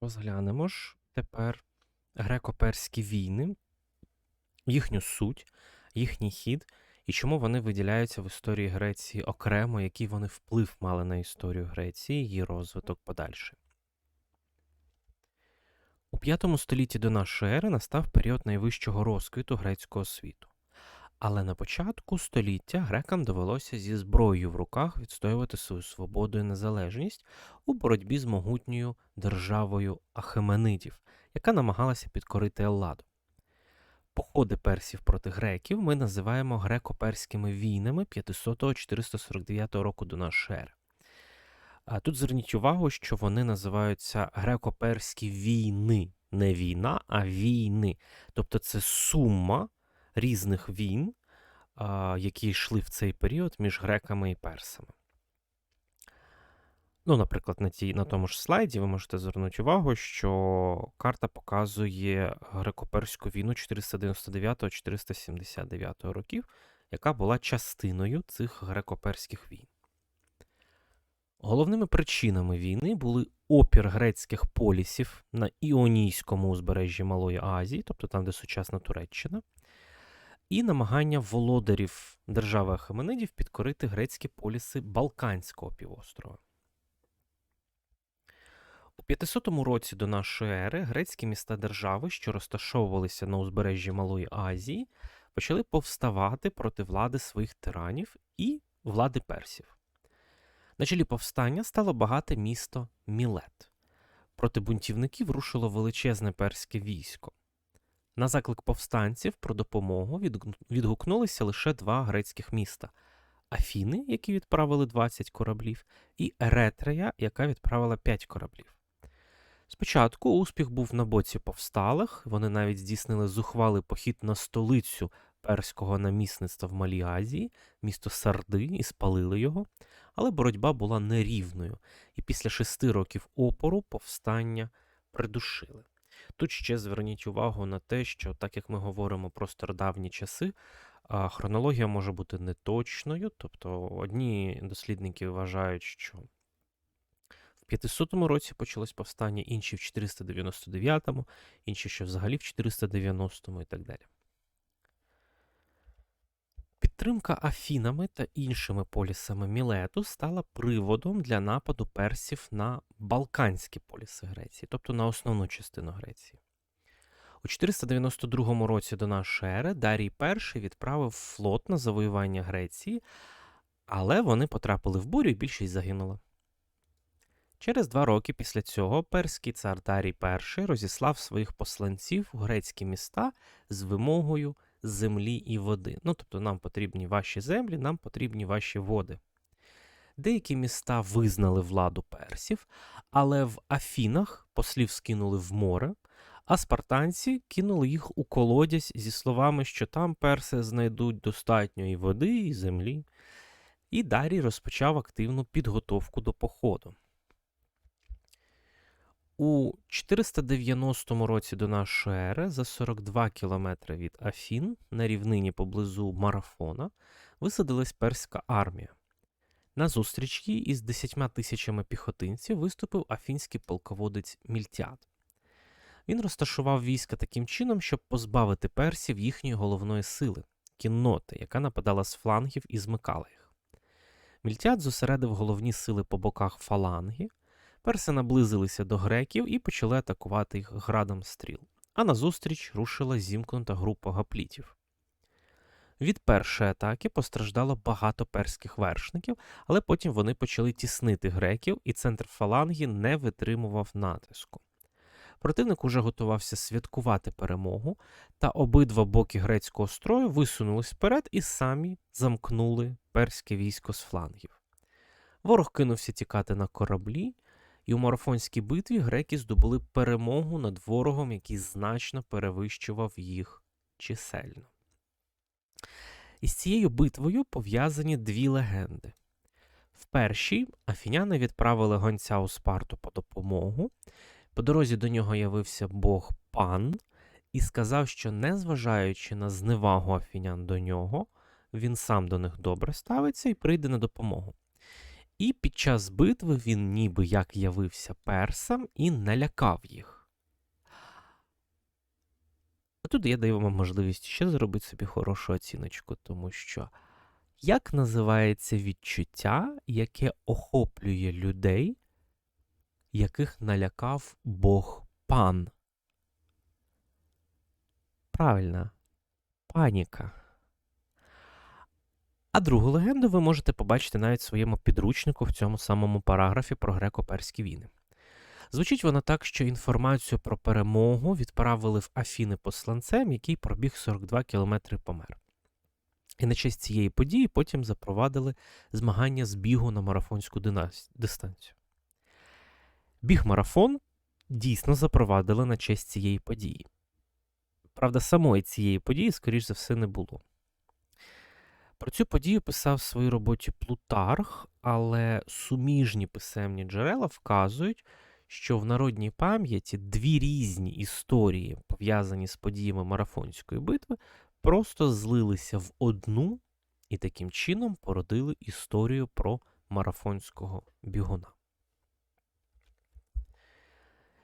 Розглянемо ж тепер греко-перські війни, їхню суть, їхній хід і чому вони виділяються в історії Греції окремо, який вони вплив мали на історію Греції, її розвиток подальший. У V столітті до нашої ери настав період найвищого розквіту грецького світу. Але на початку століття грекам довелося зі зброєю в руках відстоювати свою свободу і незалежність у боротьбі з могутньою державою Ахеменидів, яка намагалася підкорити Елладу. Походи персів проти греків ми називаємо греко-перськими війнами 500-449 року до нашої ери. А тут зверніть увагу, що вони називаються греко-перські війни, не війна, а війни. Тобто це сума різних війн, які йшли в цей період між греками і персами. Ну, наприклад, на тій, на тому ж слайді ви можете звернути увагу, що карта показує греко-перську війну 499-479 років, яка була частиною цих греко-перських війн. Головними причинами війни були опір грецьких полісів на Іонійському узбережжі Малої Азії, тобто там, де сучасна Туреччина, і намагання володарів держави Ахеменидів підкорити грецькі поліси Балканського півострова. У 500 році до нашої ери грецькі міста держави, що розташовувалися на узбережжі Малої Азії, почали повставати проти влади своїх тиранів і влади персів. На чолі повстання стало багате місто Мілет. Проти бунтівників рушило величезне перське військо. На заклик повстанців про допомогу відгукнулися лише два грецьких міста Афіни, які відправили 20 кораблів, і Еретрея, яка відправила 5 кораблів. Спочатку успіх був на боці повсталих, вони навіть здійснили зухвалий похід на столицю перського намісництва в Малій Азії, місто Сарди, і спалили його, але боротьба була нерівною, і після шести років опору повстання придушили. Тут ще зверніть увагу на те, що так як ми говоримо про стародавні часи, хронологія може бути неточною, тобто одні дослідники вважають, що в 500 році почалось повстання, інші в 499-му, інші ще взагалі в 490-му і так далі. Підтримка Афінами та іншими полісами Мілету стала приводом для нападу персів на Балканські поліси Греції, тобто на основну частину Греції. У 492 році до нашої ери Дарій І відправив флот на завоювання Греції, але вони потрапили в бурю і більшість загинула. Через два роки після цього перський цар Дарій І розіслав своїх посланців у грецькі міста з вимогою землі і води. Ну, тобто, нам потрібні ваші землі, нам потрібні ваші води. Деякі міста визнали владу персів, але в Афінах послів скинули в море, а спартанці кинули їх у колодязь зі словами, що там перси знайдуть достатньо і води, і землі. І Дарій розпочав активну підготовку до походу. У 490 році до нашої ери за 42 кілометри від Афін на рівнині поблизу Марафона висадилась перська армія. На зустріч їй із 10 тисячами піхотинців виступив афінський полководець Мільтяд. Він розташував війська таким чином, щоб позбавити персів їхньої головної сили кінноти, яка нападала з флангів і змикала їх. Мільтяд зосередив головні сили по боках фаланги. Перси наблизилися до греків і почали атакувати їх градом стріл, а назустріч рушила зімкнута група гаплітів. Від першої атаки постраждало багато перських вершників, але потім вони почали тіснити греків, і центр фаланги не витримував натиску. Противник уже готувався святкувати перемогу, та обидва боки грецького строю висунулись вперед і самі замкнули перське військо з флангів. Ворог кинувся тікати на кораблі, і у марафонській битві греки здобули перемогу над ворогом, який значно перевищував їх чисельно. Із цією битвою пов'язані дві легенди. В першій афіняни відправили гонця у Спарту по допомогу. По дорозі до нього явився Бог пан і сказав, що, незважаючи на зневагу афінян до нього, він сам до них добре ставиться і прийде на допомогу. І під час битви він ніби як явився персам і налякав їх. Тут я даю вам можливість ще зробити собі хорошу оціночку, тому що як називається відчуття, яке охоплює людей, яких налякав Бог пан? Правильно, паніка. А другу легенду ви можете побачити навіть в своєму підручнику в цьому самому параграфі про греко-перські війни. Звучить вона так, що інформацію про перемогу відправили в Афіни посланцем, який пробіг 42 кілометри помер. І на честь цієї події потім запровадили змагання з бігу на марафонську дистанцію. Біг марафон дійсно запровадили на честь цієї події. Правда, самої цієї події, скоріш за все, не було. Про цю подію писав в своїй роботі Плутарх, але суміжні писемні джерела вказують, що в народній пам'яті дві різні історії, пов'язані з подіями марафонської битви, просто злилися в одну і таким чином породили історію про марафонського бігуна.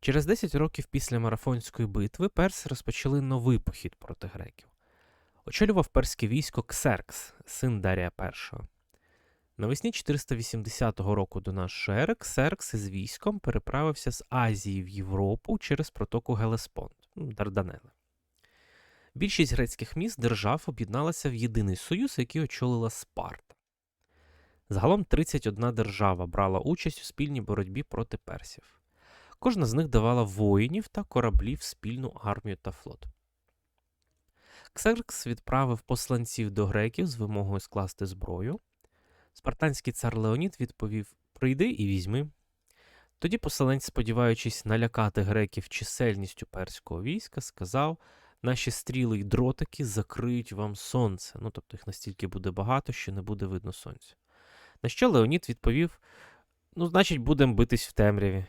Через 10 років після марафонської битви перси розпочали новий похід проти греків. Очолював перське військо Ксеркс, син Дарія І. Навесні 480 року до нашої ери Ксеркс із військом переправився з Азії в Європу через протоку Гелеспонд Дарданели. Більшість грецьких міст держав об'єдналася в єдиний союз, який очолила Спарта. Загалом 31 держава брала участь у спільній боротьбі проти персів. Кожна з них давала воїнів та кораблів спільну армію та флот. Ксеркс відправив посланців до греків з вимогою скласти зброю. Спартанський цар Леонід відповів: Прийди і візьми. Тоді поселенець, сподіваючись налякати греків чисельністю перського війська, сказав: наші стріли й дротики закриють вам сонце. Ну, тобто їх настільки буде багато, що не буде видно сонця. На що Леонід відповів: Ну, значить, будемо битись в темряві.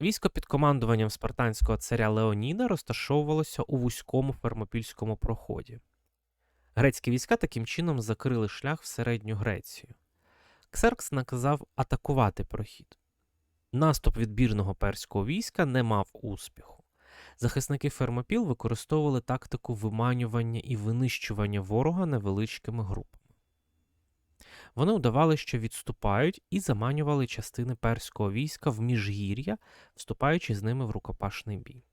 Військо під командуванням спартанського царя Леоніда розташовувалося у вузькому фермопільському проході. Грецькі війська таким чином закрили шлях в середню Грецію. Ксеркс наказав атакувати прохід. Наступ відбірного перського війська не мав успіху. Захисники Фермопіл використовували тактику виманювання і винищування ворога невеличкими групами. Вони удавали, що відступають, і заманювали частини перського війська в міжгір'я, вступаючи з ними в рукопашний бій.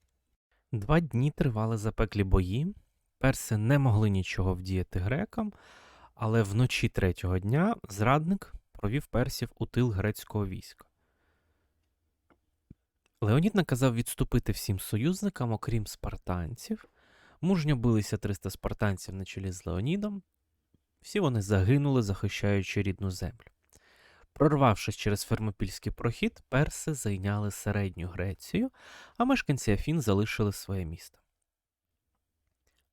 Два дні тривали запеклі бої. Перси не могли нічого вдіяти грекам, але вночі третього дня зрадник провів персів у тил грецького війська. Леонід наказав відступити всім союзникам, окрім спартанців. Мужньо билися 300 спартанців на чолі з Леонідом. Всі вони загинули, захищаючи рідну землю. Прорвавшись через фермопільський прохід, перси зайняли середню Грецію, а мешканці Афін залишили своє місто.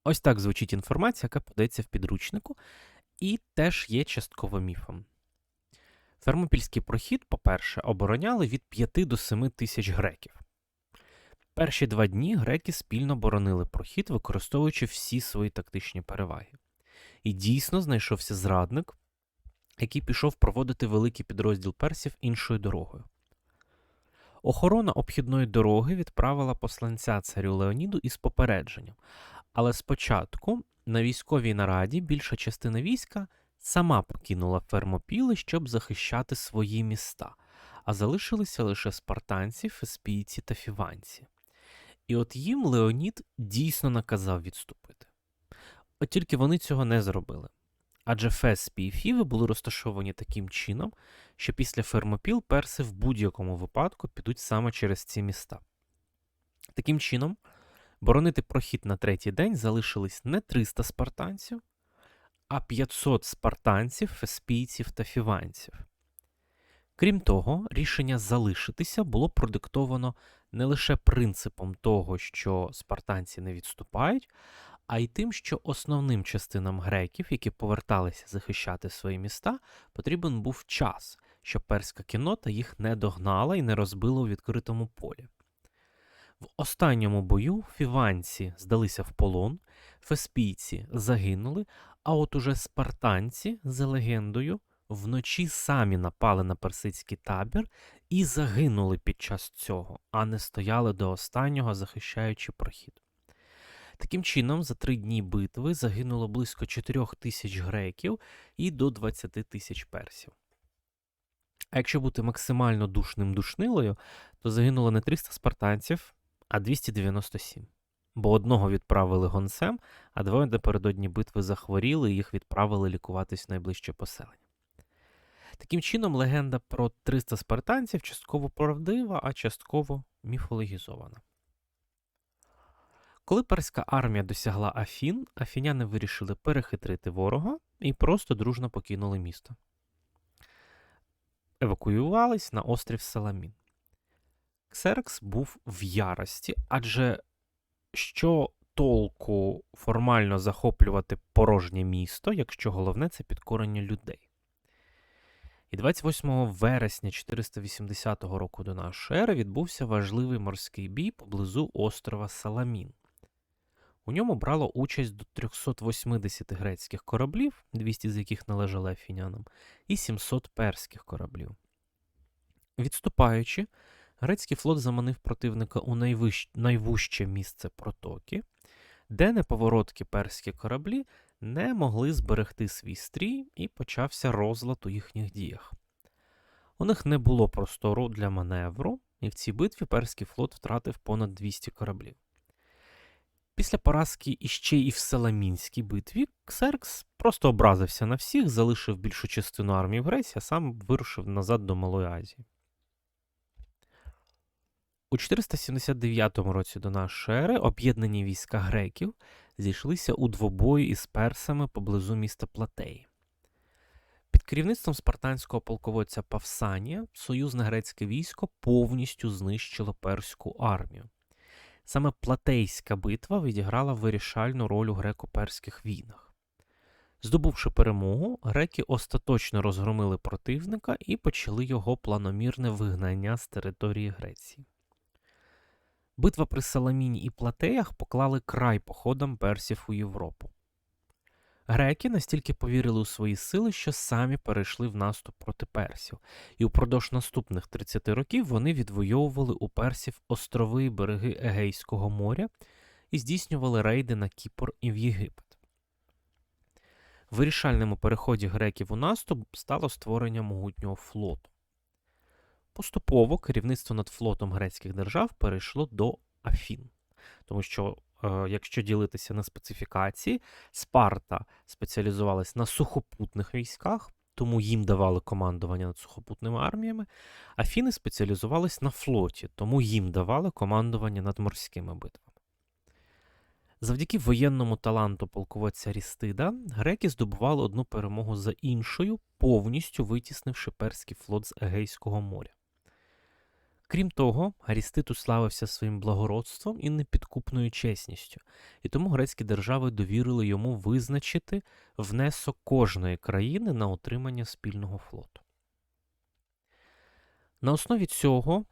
Ось так звучить інформація, яка подається в підручнику, і теж є частково міфом. Фермопільський прохід, по-перше, обороняли від 5 до 7 тисяч греків. Перші два дні греки спільно боронили прохід, використовуючи всі свої тактичні переваги. І дійсно знайшовся зрадник, який пішов проводити великий підрозділ персів іншою дорогою. Охорона обхідної дороги відправила посланця царю Леоніду із попередженням. Але спочатку на військовій нараді більша частина війська сама покинула фермопіли, щоб захищати свої міста, а залишилися лише спартанці, феспійці та фіванці. І от їм Леонід дійсно наказав відступити. От тільки вони цього не зробили. Адже Феспі і Фіви були розташовані таким чином, що після Фермопіл перси в будь-якому випадку підуть саме через ці міста. Таким чином, боронити прохід на третій день залишились не 300 спартанців, а 500 спартанців, феспійців та фіванців. Крім того, рішення залишитися було продиктовано не лише принципом того, що спартанці не відступають, а й тим, що основним частинам греків, які поверталися захищати свої міста, потрібен був час, щоб перська кінота їх не догнала і не розбила у відкритому полі. В останньому бою фіванці здалися в полон, феспійці загинули, А от уже спартанці, за легендою, вночі самі напали на персидський табір і загинули під час цього, а не стояли до останнього, захищаючи прохід. Таким чином, за три дні битви загинуло близько 4 тисяч греків і до 20 тисяч персів. А якщо бути максимально душним душнилою, то загинуло не 300 спартанців, а 297. Бо одного відправили гонцем, а двоє напередодні битви захворіли і їх відправили лікуватись в найближче поселення. Таким чином, легенда про 300 спартанців частково правдива, а частково міфологізована. Коли перська армія досягла Афін, афіняни вирішили перехитрити ворога і просто дружно покинули місто. Евакуювались на острів Саламін. Ксеркс був в ярості, адже що толку формально захоплювати порожнє місто, якщо головне це підкорення людей. І 28 вересня 480 року до нашої ери відбувся важливий морський бій поблизу острова Саламін. У ньому брало участь до 380 грецьких кораблів, 200 з яких належали афінянам, і 700 перських кораблів. Відступаючи, грецький флот заманив противника у найвищ... найвужче місце протоки, де неповороткі перські кораблі не могли зберегти свій стрій і почався розлад у їхніх діях. У них не було простору для маневру, і в цій битві перський флот втратив понад 200 кораблів. Після поразки іще і в Саламінській битві Ксеркс просто образився на всіх, залишив більшу частину армії в Греції, а сам вирушив назад до Малої Азії. У 479 році до нашої ери об'єднані війська греків зійшлися у двобої із персами поблизу міста Платеї. Під керівництвом спартанського полководця Павсанія союзне грецьке військо повністю знищило перську армію. Саме Платейська битва відіграла вирішальну роль у греко-перських війнах. Здобувши перемогу, греки остаточно розгромили противника і почали його планомірне вигнання з території Греції. Битва при Саламіні і Платеях поклали край походам персів у Європу. Греки настільки повірили у свої сили, що самі перейшли в наступ проти персів, і упродовж наступних 30 років вони відвоювали у персів острови і береги Егейського моря і здійснювали рейди на Кіпр і в Єгипет. В вирішальному переході греків у наступ стало створення могутнього флоту. Поступово керівництво над флотом грецьких держав перейшло до Афін, тому що якщо ділитися на специфікації, Спарта спеціалізувалась на сухопутних військах, тому їм давали командування над сухопутними арміями, а фіни спеціалізувались на флоті, тому їм давали командування над морськими битвами. Завдяки воєнному таланту полководця Рістида, греки здобували одну перемогу за іншою, повністю витіснивши перський флот з Егейського моря. Крім того, Арістит уславився своїм благородством і непідкупною чесністю, і тому грецькі держави довірили йому визначити внесок кожної країни на отримання спільного флоту. На основі цього в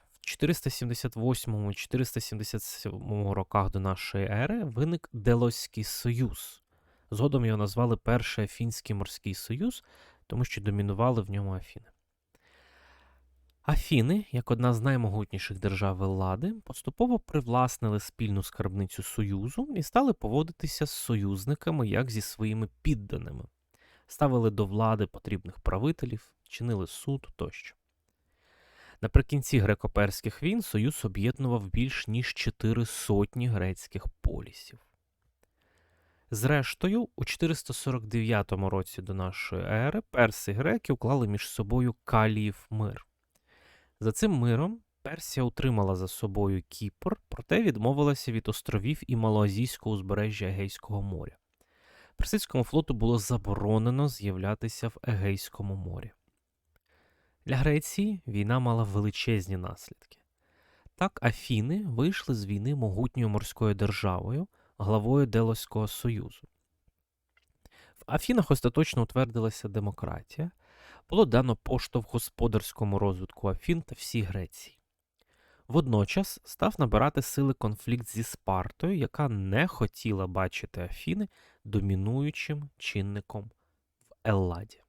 478-477 роках до нашої ери виник Делоський Союз. Згодом його назвали Перший Афінський морський союз, тому що домінували в ньому Афіни. Афіни, як одна з наймогутніших держав Еллади, поступово привласнили спільну скарбницю Союзу і стали поводитися з союзниками як зі своїми підданими, ставили до влади потрібних правителів, чинили суд тощо. Наприкінці греко-перських війн Союз об'єднував більш ніж чотири сотні грецьких полісів. Зрештою, у 449 році до нашої ери перси і греки уклали між собою Каліїв мир. За цим миром Персія утримала за собою Кіпр, проте відмовилася від островів і малоазійського узбережжя Егейського моря. Персидському флоту було заборонено з'являтися в Егейському морі. Для Греції війна мала величезні наслідки. Так Афіни вийшли з війни могутньою морською державою, главою Делоського Союзу. В Афінах остаточно утвердилася демократія, було дано поштовх господарському розвитку Афін та всій Греції. Водночас став набирати сили конфлікт зі Спартою, яка не хотіла бачити Афіни домінуючим чинником в Елладі.